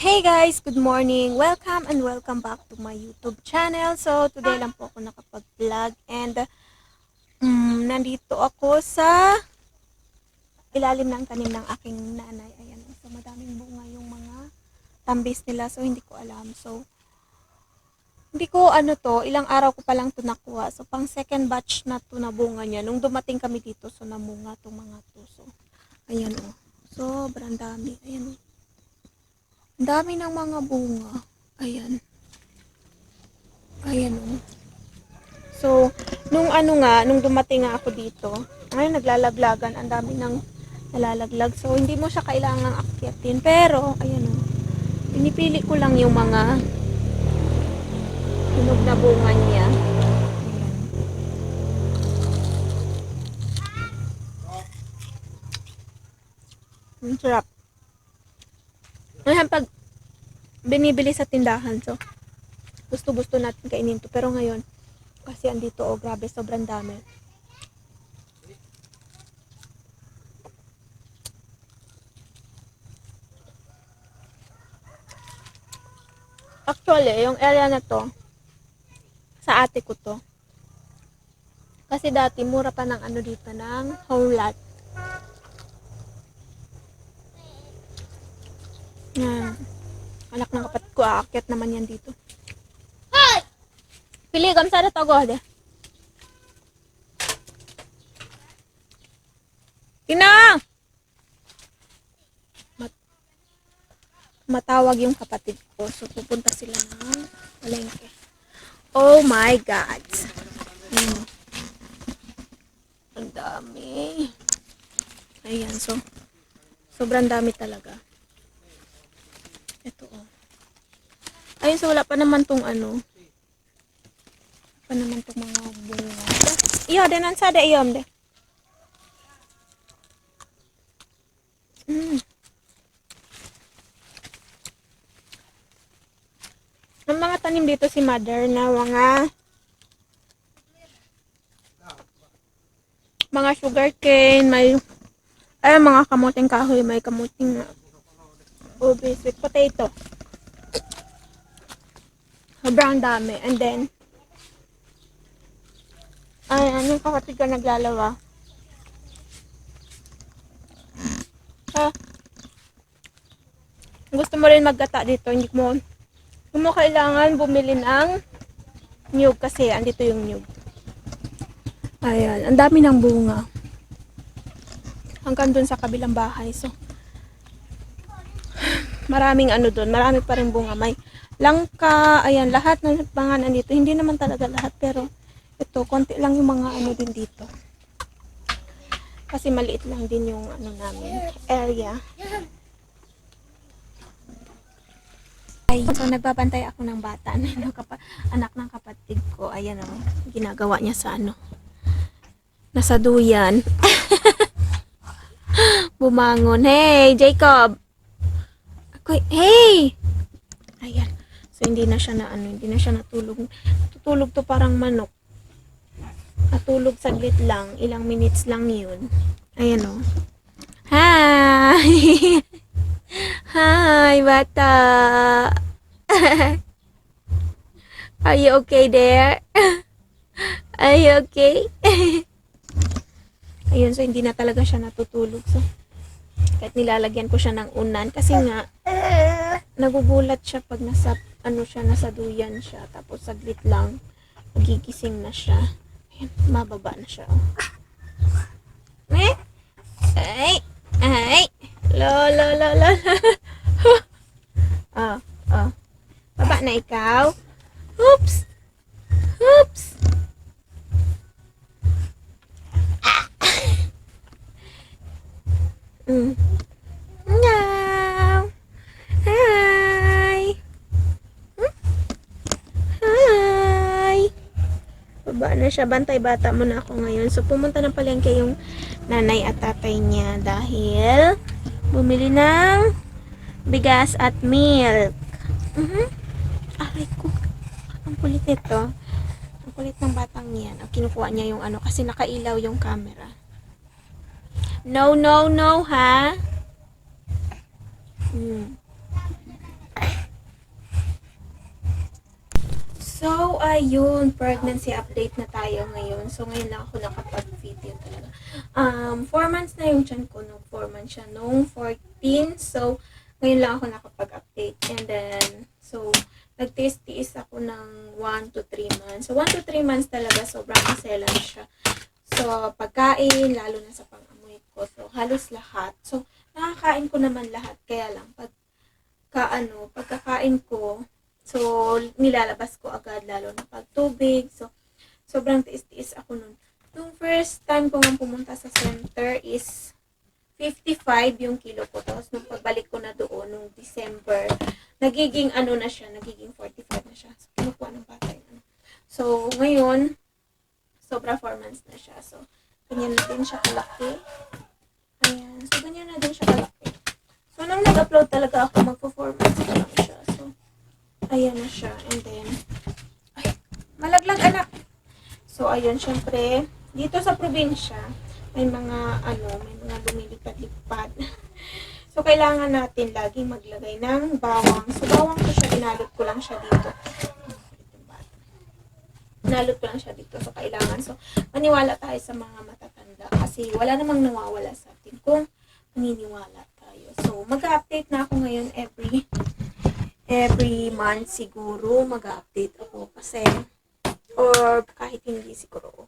Hey guys, good morning. Welcome and welcome back to my YouTube channel. So, today lang po ako nakapag-vlog and mm, nandito ako sa ilalim ng tanim ng aking nanay. Ayan, so madaming bunga yung mga tambis nila. So, hindi ko alam. So, hindi ko ano to, ilang araw ko pa lang to nakuha. So, pang second batch na to na bunga niya. Nung dumating kami dito, so namunga tong mga to. So, ayan o. Sobrang dami. Ayan o. Ang dami ng mga bunga. Ayan. Ayan o. So, nung ano nga, nung dumating nga ako dito, ngayon naglalaglagan, ang dami ng nalalaglag. So, hindi mo siya kailangang akyatin. Pero, ayan o. Pinipili ko lang yung mga tunog na bunga niya. Ang sarap. Ngayon, pag binibili sa tindahan, so, gusto-gusto natin kainin to. Pero ngayon, kasi andito, oh, grabe, sobrang dami. Actually, yung area na to, sa ate ko to. Kasi dati, mura pa ng ano dito, ng whole lot. Yan. Anak ng kapatid ko, aakyat naman yan dito. Pili, kamsa na tago, de. Tina! Mat matawag yung kapatid ko. So, pupunta sila ng palengke. Oh my God. Hmm. Ang dami. Ayan, so, sobrang dami talaga. Ito oh. Ayun, so wala pa naman tong ano. Pa naman tong mga bunga. Iyo, denan sa de iyom de. Mm. Ang mga tanim dito si mother na mga mga sugar cane, may ay mga kamuting kahoy, may kamuting ube, sweet potato. Sobrang dami. And then, ay, anong kapatid ka naglalawa? Ha? Gusto mo rin maggata dito, hindi mo, hindi mo kailangan bumili ng nyug kasi andito yung nyug. Ayan, ang dami ng bunga. Hanggang dun sa kabilang bahay. So, maraming ano doon, marami pa rin bunga. May langka, ayan, lahat ng mga nandito. Hindi naman talaga lahat, pero ito, konti lang yung mga ano din dito. Kasi maliit lang din yung ano namin, area. Ay, so nagbabantay ako ng bata yung kapa- anak ng kapatid ko. Ayan o, ginagawa niya sa ano. Nasa duyan. Bumangon. Hey, Jacob! Ako, hey! Ayan. So, hindi na siya na ano, hindi na siya natulog. Tutulog to parang manok. Natulog saglit lang. Ilang minutes lang yun. Ayan o. Hi! Hi, bata! Are you okay there? Are you okay? Ayun, so hindi na talaga siya natutulog. So, kahit nilalagyan ko siya ng unan kasi nga nagugulat siya pag nasa ano siya nasa duyan siya. Tapos saglit lang magigising na siya. Ayan, mababa na siya oh. eh ay! Ay! Lo lo lo lo oh oh baba na ikaw. Oops mm. Meow. Hi. Hmm? Hi. Baba na siya. Bantay bata mo na ako ngayon. So, pumunta na palengke yung nanay at tatay niya dahil bumili ng bigas at milk. Mhm. Aray ko. Ang kulit ito. Ang kulit ng batang yan. Ang kinukuha niya yung ano kasi nakailaw yung camera. No, no, no, ha? Hmm. So, ayun, pregnancy update na tayo ngayon. So, ngayon lang ako nakapag-video talaga. Um, 4 months na yung chan ko nung 4 months siya nung 14. So, ngayon lang ako nakapag-update. And then, so, nag-tiis-tiis ako ng 1 to 3 months. So, 1 to 3 months talaga, sobrang maselan siya. So, pagkain, lalo na sa pang-amoy ko. So, halos lahat. So, nakakain ko naman lahat. Kaya lang, pag kaano, pagkakain ko, so, nilalabas ko agad, lalo na pag tubig. So, sobrang tiis-tiis ako nun. Nung first time ko nga pumunta sa center is 55 yung kilo ko. Tapos, nung pagbalik ko na doon, nung December, nagiging ano na siya, nagiging 45 na siya. So, kinukuha ng bata yung ano. So, ngayon, sobra 4 months na siya. So, ganyan na din siya kalaki. Ayan. So, ganyan na din siya kalaki. So, nung nag-upload talaga ako, magpo 4 months. So, ayan na siya. And then, ay, malaglag anak. So, ayun, syempre, dito sa probinsya, may mga, ano, may mga lumilipad-lipad. so, kailangan natin laging maglagay ng bawang. So, bawang ko siya, inalot ko lang siya dito. Inalot ko lang siya dito. So, kailangan. So, maniwala tayo sa mga matatanda. Kasi, wala namang nawawala sa atin kung maniniwala tayo. So, mag-update na ako ngayon every every month siguro mag-update ako kasi or kahit hindi siguro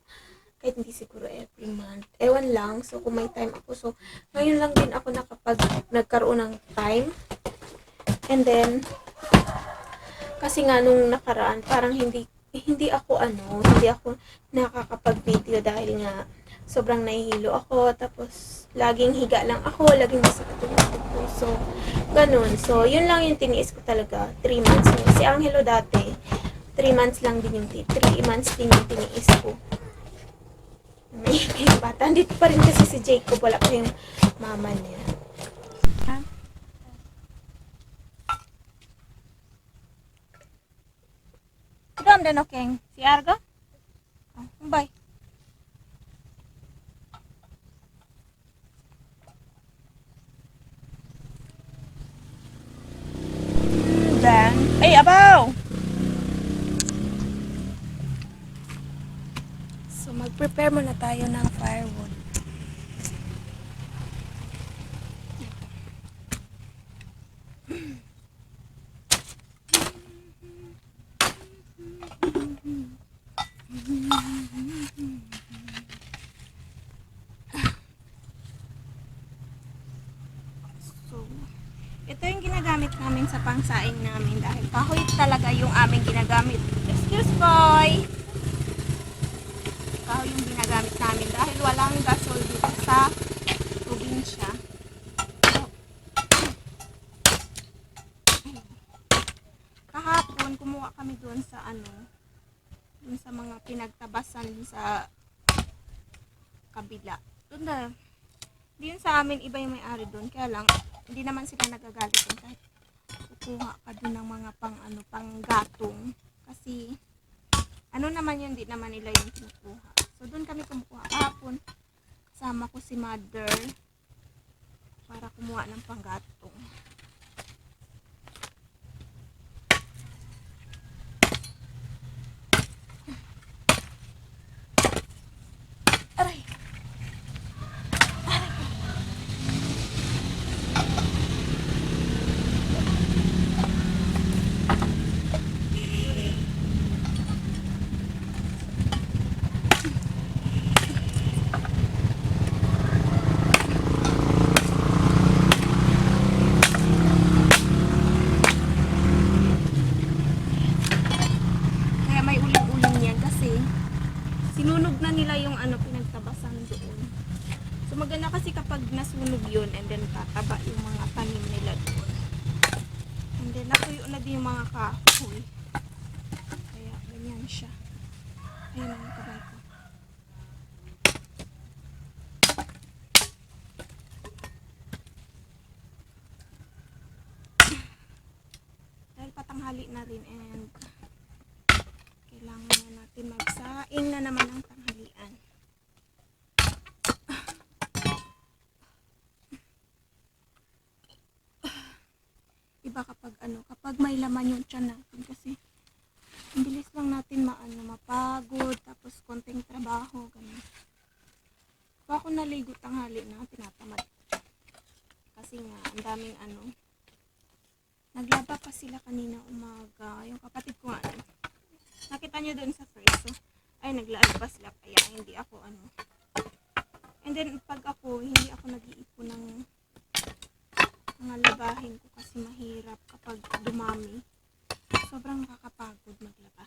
kahit hindi siguro every month. Ewan lang. So, kung may time ako. So, ngayon lang din ako nakapag nagkaroon ng time. And then, kasi nga nung nakaraan, parang hindi hindi ako ano, hindi ako nakakapag-video dahil nga sobrang nahihilo ako. Tapos, laging higa lang ako, laging masakit yung ulo ko. So, ganun. So, yun lang yung tiniis ko talaga. 3 months. Si Angelo dati, 3 months lang din yung 3 months din yung tiniis ko. May yung bata. Andito pa rin kasi si Jacob. Wala pa yung mama niya. Ha? Kudam din okay. Si Arga? Oh, bye. Then, ay, abaw! So, mag-prepare muna tayo ng firewood. Ito yung ginagamit namin sa pangsaing namin dahil kahoy talaga yung aming ginagamit. Excuse boy! Kahoy yung ginagamit namin walang gasol dito sa probinsya. Kahapon, kumuha kami doon sa ano, doon sa mga pinagtabasan sa kabila. Doon na, yun sa amin, iba yung may-ari doon. Kaya lang, hindi naman sila nagagalit doon kahit kukuha ka doon ng mga pang ano, pang gatong. Kasi, ano naman yun, hindi naman nila yung kinukuha. So, doon kami kumukuha kahapon. Kasama ko si mother para kumuha ng panggatong. Aray! Kaya may uling-uling yan kasi sinunog na nila yung ano pinagtabasan doon. So maganda kasi kapag nasunog yun and then tataba yung mga tanim nila doon. And then natuyo na din yung mga kahoy. Kaya ganyan siya. Ayun ang kabay ko. Dahil patanghali na rin and kailangan na natin magsaing na naman ng tanghalian. Iba kapag ano, kapag may laman yung tiyan natin kasi Ang bilis lang natin maano, mapagod, tapos konting trabaho, ganun. Kung ako naligo tanghali na, tinatamad. Kasi nga, ang daming ano, naglaba pa sila kanina umaga. Yung kapatid ko ano, nakita niyo doon sa first, so, ay, naglaan pa sila, kaya hindi ako, ano. And then, pag ako, hindi ako nag-iipon ng mga labahin ko kasi mahirap kapag dumami sobrang nakakapagod maglaba.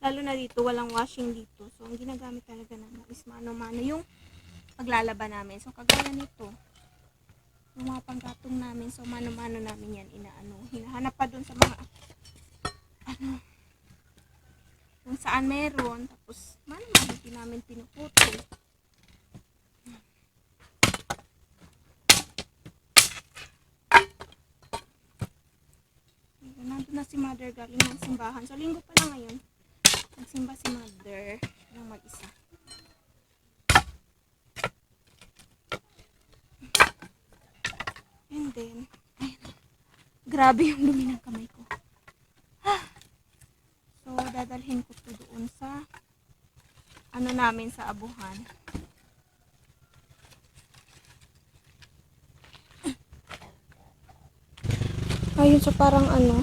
Lalo na dito, walang washing dito. So, ang ginagamit talaga namin is mano-mano yung paglalaba namin. So, kagaya nito, yung mga panggatong namin, so mano-mano namin yan inaano. Hinahanap pa dun sa mga, ano, kung saan meron. Tapos, mano-mano din namin pinuputol. Ayun, Nandun na si mother galing ng simbahan. So, linggo pa lang ngayon. Nagsimba si mother ng mag-isa. And then, ayun. Grabe yung dumi ng kamay ko. Ah. So, dadalhin ko to doon sa ano namin sa abuhan. Ayun, so parang ano,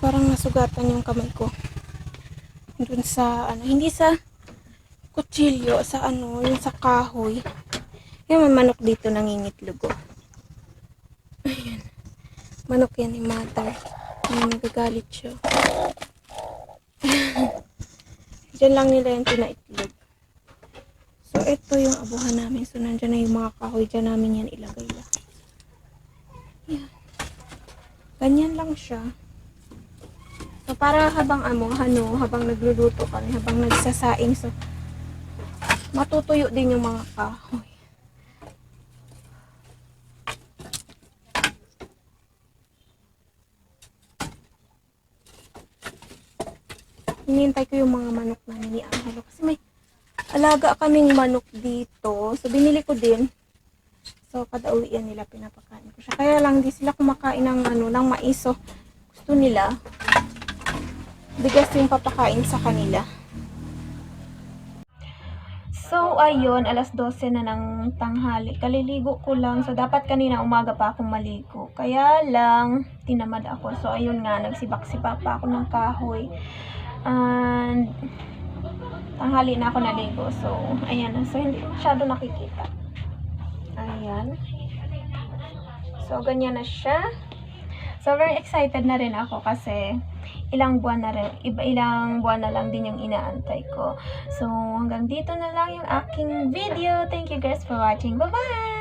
parang nasugatan yung kamay ko. Dun sa, ano, hindi sa kutsilyo, sa ano, yung sa kahoy. Yung may manok dito nangingitlog, oh. Ayan. Manok yan ni mother. Ayan, nagagalit siya. Diyan lang nila yung pinaitlog. So, ito yung abuhan namin. So, nandyan na yung mga kahoy. Diyan namin yan ilagay lang. Ganyan lang siya. Para habang amo, ano, habang nagluluto kami, habang nagsasaing, so, matutuyo din yung mga kahoy. Hinihintay ko yung mga manok na ni Angelo. Kasi may alaga kaming manok dito. So, binili ko din. So, kada uwi yan nila pinapakain ko siya. Kaya lang, di sila kumakain ng, ano, ng mais. So, gusto nila, bigas yung papakain sa kanila. So, ayun, alas 12 na ng tanghali. Kaliligo ko lang. So, dapat kanina umaga pa akong maligo. Kaya lang, tinamad ako. So, ayun nga, nagsibak-sibak pa ako ng kahoy. And, tanghali na ako naligo. So, ayan. So, hindi masyado nakikita. Ayan. So, ganyan na siya. So, very excited na rin ako kasi ilang buwan na rin, iba ilang buwan na lang din yung inaantay ko. So, hanggang dito na lang yung aking video. Thank you guys for watching. Bye-bye!